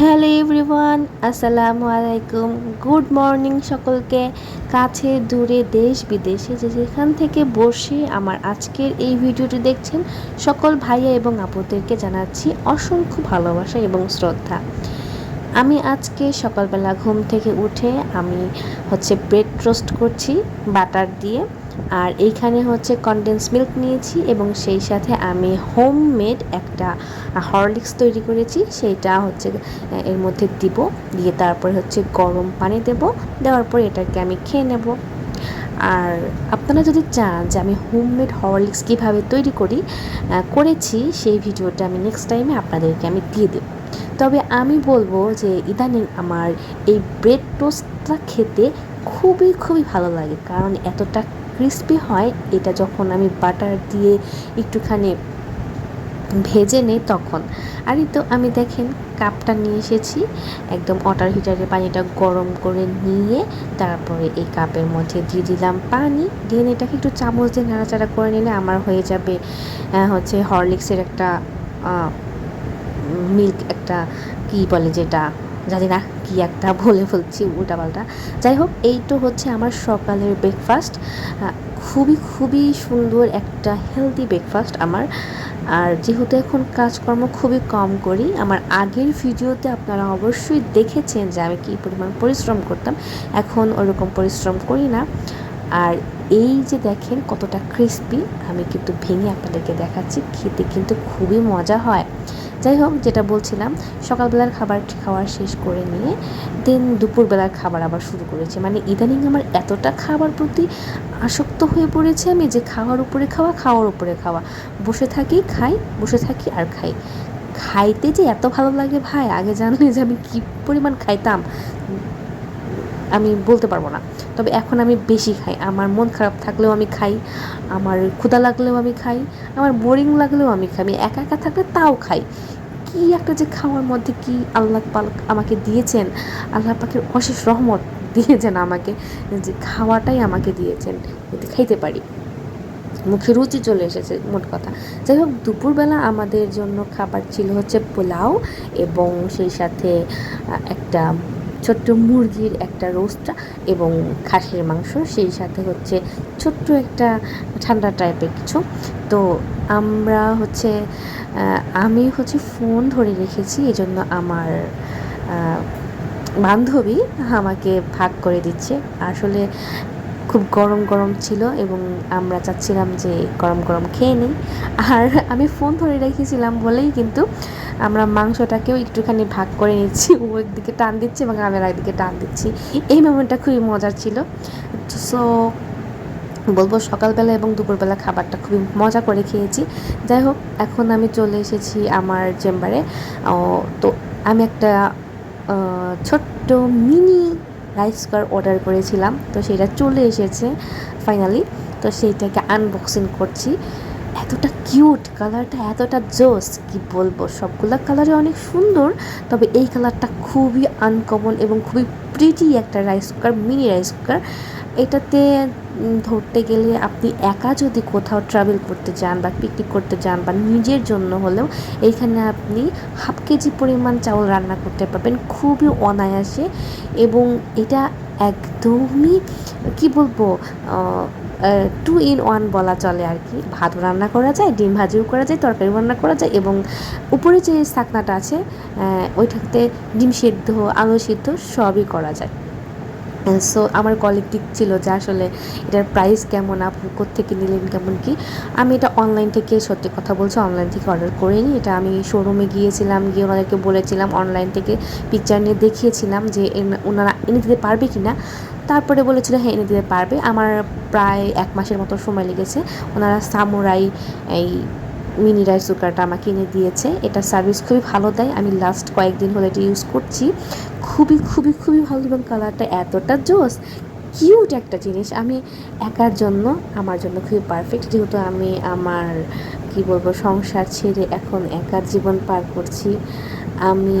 Hello everyone, আসসালামু আলাইকুম। Good morning সকলকে। কাছে, দূরে, দেশ বিদেশে যে যেখান থেকে বসে আমার আজকের এই ভিডিওটি দেখছেন, সকল ভাইয়া এবং আপুদেরকে জানাচ্ছি অসংখ্য ভালোবাসা এবং শ্রদ্ধা। আমি আজকে সকালবেলা ঘুম থেকে উঠে আমি হচ্ছে ব্রেড টোস্ট করছি, বাটার দিয়ে। আর এইখানে হচ্ছে কনডেন্স মিল্ক নিয়েছি এবং সেই সাথে আমি হোমমেড একটা হরলিক্স তৈরি করেছি। সেইটা হচ্ছে এর মধ্যে দিব, দিয়ে তারপরে হচ্ছে গরম পানি দেব। দেওয়ার পর এটাকে আমি খেয়ে নেব। আর আপনারা যদি চান যে আমি হোমমেড হরলিক্স কীভাবে তৈরি করি করেছি, সেই ভিডিওটা আমি নেক্সট টাইমে আপনাদেরকে আমি দিয়ে দেব। তবে আমি বলব যে ইদানিং আমার এই ব্রেড টোস্টটা খেতে খুবই খুবই ভালো লাগে। কারণ এতটা ক্রিস্পি হয়, এটা যখন আমি বাটার দিয়ে একটুখানি ভেজে নেই তখন। আর তো আমি দেখেন কাপটা নিয়ে এসেছি, একদম ওয়াটার হিটারে পানিটা গরম করে নিয়ে তারপরে এই কাপের মধ্যে দিয়ে দিলাম পানি। দিয়ে এটাকে একটু চামচ দিয়ে নাড়াচাড়া করে নিলে আমার হয়ে যাবে হচ্ছে হরলিক্সের একটা মিল্ক একটা কি বলে যেটা? জানি না কি একটা বলে ফেলছি উল্টাপাল্টা। যাই হোক এই তো হচ্ছে আমার সকালের ব্রেকফাস্ট খুবই খুবই সুন্দর একটা হেলদি ব্রেকফাস্ট আমার। আর যেহেতু এখন কাজকর্ম খুবই কম করি, আমার আগের ভিডিওতে আপনারা অবশ্যই দেখেছেন যে আমি কী পরিমাণ পরিশ্রম করতাম। এখন ওরকম পরিশ্রম করি না। আর এই যে দেখেন কতটা ক্রিস্পি আমি কিন্তু ভেঙে আপনাদেরকে দেখাচ্ছি, খেতে কিন্তু খুবই মজা হয়। যাই হোক, যেটা বলছিলাম, সকালবেলার খাবার খাওয়া শেষ করে নিয়ে দেন দুপুরবেলার খাবার আবার শুরু করেছি। মানে ইদানিং আমার এতটা খাবার প্রতি আসক্ত হয়ে পড়েছে আমি যে খাওয়ার উপরে খাওয়া, খাওয়ার উপরে খাওয়া। বসে থাকি, খাই, বসে থাকি আর খাই। খাইতে যে এত ভালো লাগে ভাই, আগে জানলে যে আমি কী পরিমাণ খাইতাম। আমি বলতে পারব না। তবে এখন আমি বেশি খাই। আমার মন খারাপ থাকলেও আমি খাই। আমার ক্ষুদা লাগলেও আমি খাই। আমার বোরিং লাগলেও আমি খাই। আমি একা একা থাকলে তাও খাই। কি একটা যে খাওয়ার মধ্যে কি আল্লাহ পাল আমাকে দিয়েছেন, আল্লাহ পাখির অশেষ রহমত দিয়েছেন আমাকে, যে খাওয়াটাই আমাকে দিয়েছেন। যাতে খাইতে পারি। মুখে রুচি চলে এসেছে মোট কথা। যাই হোক, দুপুরবেলা আমাদের জন্য খাবার ছিল হচ্ছে পোলাও এবং সেই সাথে একটা ছোট্ট মুরগির একটা রোস্ট এবং খাসির মাংস, সেই সাথে হচ্ছে ছোট্ট একটা ঠান্ডা টাইপের কিছু। তো আমরা হচ্ছে আমি হচ্ছে ফোন ধরে রেখেছি এই জন্য আমার বান্ধবী আমাকে ভাগ করে দিচ্ছে। আসলে খুব গরম গরম ছিল এবং আমরা চাচ্ছিলাম যে গরম গরম খেয়ে নিই। আর আমি ফোন ধরে রেখেছিলাম বলেই কিন্তু আমরা মাংসটাকেও একটুখানি ভাগ করে নিচ্ছি, ও একদিকে টান দিচ্ছে এবং আমি একদিকে টান দিচ্ছি। এই মোমেন্টটা খুবই মজার ছিল। সো বলব সকালবেলা এবং দুপুরবেলা খাবারটা খুবই মজা করে খেয়েছি। যাই হোক, এখন আমি চলে এসেছি আমার চেম্বারে। তো আমি একটা ছোট্ট মিনি রাইস কুকার অর্ডার করেছিলাম। তো সেটা চলে এসেছে ফাইনালি তো সেইটাকে আনবক্সিং করছি। এতটা কিউট, কালারটা এতটা জোস, কি বলব? সবগুলো কালারে অনেক সুন্দর, তবে এই কালারটা খুবই আনকমন এবং খুবই প্রিটি একটা rice cooker mini rice cooker এটাতে ধরতে গেলে আপনি একা যদি কোথাও ট্রাভেল করতে যান বা পিকনিক করতে যান বা নিজের জন্য হলেও, এইখানে আপনি হাফ কেজি পরিমাণ চাউল রান্না করতে পারবেন, খুবই অনায়াসে। এবং এটা একদমই, কি বলব টু ইন ওয়ান বলা চলে আর কি। ভাত রান্না করা যায়, ডিম ভাজিও করা যায় তরকারি রান্না করা যায় এবং উপরে যে সাকনাটা আছে ওইটাতে ডিম সিদ্ধ, আলু সিদ্ধ সবই করা যায়। সো আমার কলিগ ছিল যে আসলে এটার প্রাইস কেমন, আপনি কোথেকে নিলেন, কেমন কি? আমি এটা অনলাইন থেকে, সত্যি কথা বলছি অনলাইন থেকে অর্ডার করিনি এটা আমি শোরুমে গিয়েছিলাম, গিয়ে ওনাদেরকে বলেছিলাম অনলাইন থেকে পিকচার নিয়ে দেখিয়েছিলাম যে ওনারা এনে দিতে পারবে কি না তারপরে বলেছিল হ্যাঁ এনে দিতে পারবে। আমার প্রায় এক মাসের মতো সময় লেগেছে। ওনারা সামুরাই এই মিনি রাইস কুকারটা আমাকে এনে দিয়েছে। এটা সার্ভিস খুবই ভালো দেয়। আমি লাস্ট কয়েকদিন হলে এটা ইউজ করছি। খুবই খুবই খুবই ভালো এবং কালারটা এতটা জোস কিউট একটা জিনিস। আমি একার জন্য, আমার জন্য খুবই পারফেক্ট যেহেতু আমি আমার, কি বলব, সংসার ছেড়ে এখন একার জীবন পার করছি, আমি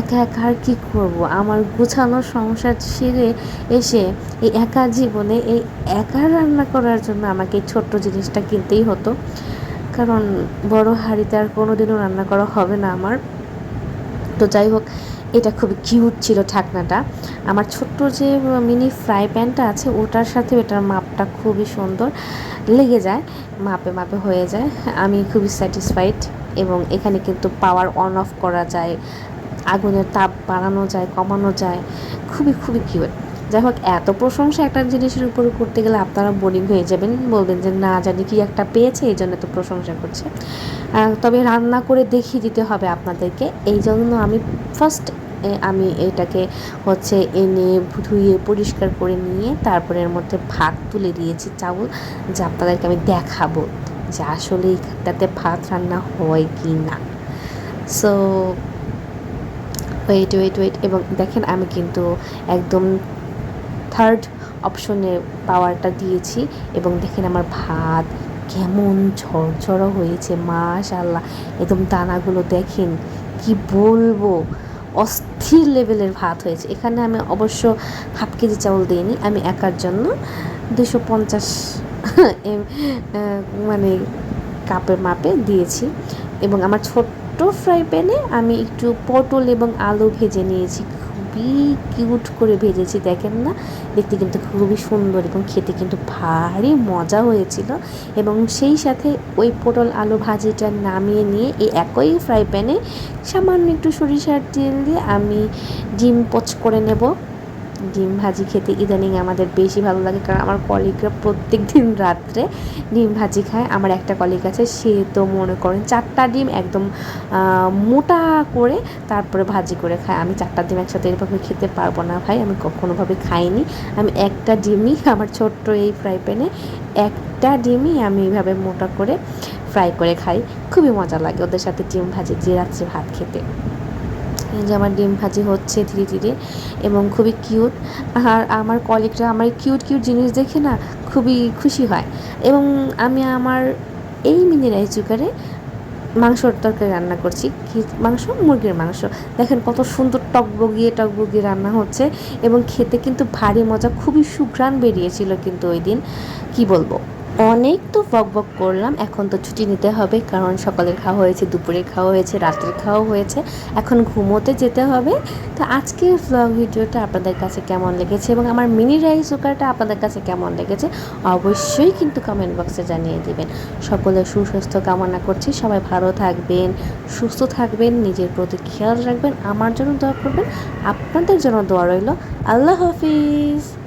একা একা আর কী করব? আমার গুছানো সংসার ছেড়ে এসে এই একা জীবনে এই একা রান্না করার জন্য আমাকে ছোট্ট জিনিসটা কিনতেই হতো। কারণ বড় হাঁড়িতে আর কোনো দিনও রান্না করা হবে না আমার। তো যাই হোক, এটা খুবই কিউট ছিল ঢাকনাটা। আমার ছোট্ট যে মিনি ফ্রাই প্যানটা আছে, ওটার সাথে এটার মাপটা খুবই সুন্দর। লেগে যায়, মাপে মাপে হয়ে যায়। আমি খুবই স্যাটিসফাইড এবং এখানে কিন্তু পাওয়ার অন অফ করা যায়, আগুনের তাপ বাড়ানো যায়, কমানো যায়। খুবই খুবই কিউট যাই হোক, এত প্রশংসা একটা জিনিসের উপরে করতে গেলে আপনারা বোরিং হয়ে যাবেন। বলবেন যে, না, জানি কি একটা পেয়েছে, এই জন্য তো প্রশংসা করছে। তবে রান্না করে দেখিয়ে দিতে হবে আপনাদেরকে। এই জন্য আমি ফার্স্ট আমি এটাকে হচ্ছে এনে ধুয়ে পরিষ্কার করে নিয়ে তারপরে এর মধ্যে ভাত তুলে দিয়েছি, চাউল, যে আপনাদেরকে আমি দেখাবো যে আসলে এইটাতে ভাত রান্না হয় কি না সো ওয়েট ওয়েট ওয়েট এবং দেখেন আমি কিন্তু একদম থার্ড অপশনে পাওয়ারটা দিয়েছি এবং দেখেন আমার ভাত কেমন ঝরঝরো হয়েছে মাশাল্লাহ একদম দানাগুলো দেখেন কি বলব? অস্থির লেভেলের ভাত হয়েছে। এখানে আমি অবশ্য হাফ কেজি চাউল দিইনি, আমি একার জন্য দুশো পঞ্চাশ মানে কাপের মাপে দিয়েছি। এবং আমার ছোট্ট ফ্রাই প্যানে আমি একটু পটল এবং আলু ভেজে নিয়েছি। খুবই কিউট করে ভেজেছি, দেখেন না? দেখতে কিন্তু খুবই সুন্দর এবং খেতে কিন্তু ভারী মজা হয়েছিল এবং সেই সাথে ওই পটল আলু ভাজিটা নামিয়ে নিয়ে এই একই ফ্রাই প্যানে সামান্য একটু সরিষার তেল দিয়ে আমি ডিম পচ করে নেব। ডিম ভাজি খেতে ইদানিং আমাদের বেশি ভালো লাগে, কারণ আমার কলিগরা প্রত্যেক দিন রাত্রে ডিম ভাজি খায়। আমার একটা কলিগ আছে, সে তো মনে করেন চারটা ডিম একদম মোটা করে তারপরে ভাজি করে খায়। আমি চারটা ডিম একসাথে এরভাবে খেতে পারব না ভাই, আমি কখনোভাবে খাইনি। আমি একটা ডিমই আমার ছোট্ট এই ফ্রাই প্যানে একটা ডিমই আমি এইভাবে মোটা করে ফ্রাই করে খাই। খুবই মজা লাগে ওদের সাথে ডিম ভাজি দিয়ে রাত্রে ভাত খেতে। যে আমার ডিম ভাজি হচ্ছে ধীরে ধীরে এবং খুবই কিউট। আর আমার কলিগরা আমার কিউট কিউট জিনিস দেখে না খুবই খুশি হয়। এবং আমি আমার এই মিনি রাইস কুকারে মাংসর তরকারি রান্না করছি। কি মাংস? মুরগির মাংস। দেখেন কত সুন্দর টকবগিয়ে টকবগিয়ে রান্না হচ্ছে এবং খেতে কিন্তু ভারী মজা, খুবই সুঘ্রাণ বেরিয়েছিল কিন্তু ওই দিন। কি বলব? অনেক তো বক বক করলাম, এখন তো ছুটি নিতে হবে কারণ সকালের খাওয়া হয়েছে, দুপুরের খাওয়া হয়েছে, রাত্রের খাওয়া হয়েছে, এখন ঘুমোতে যেতে হবে। তো আজকের ভ্লগ ভিডিওটা আপনাদের কাছে কেমন লেগেছে এবং আমার মিনি রাইস কুকারটা আপনাদের কাছে কেমন লেগেছে, অবশ্যই কিন্তু কমেন্ট বক্সে জানিয়ে দেবেন। সকলে সুস্বাস্থ্য কামনা করছি, সবাই ভালো থাকবেন, সুস্থ থাকবেন, নিজের প্রতি খেয়াল রাখবেন, আমার জন্য দোয়া করবেন, আপনাদের জন্য দোয়া রইল। আল্লাহ হাফিজ।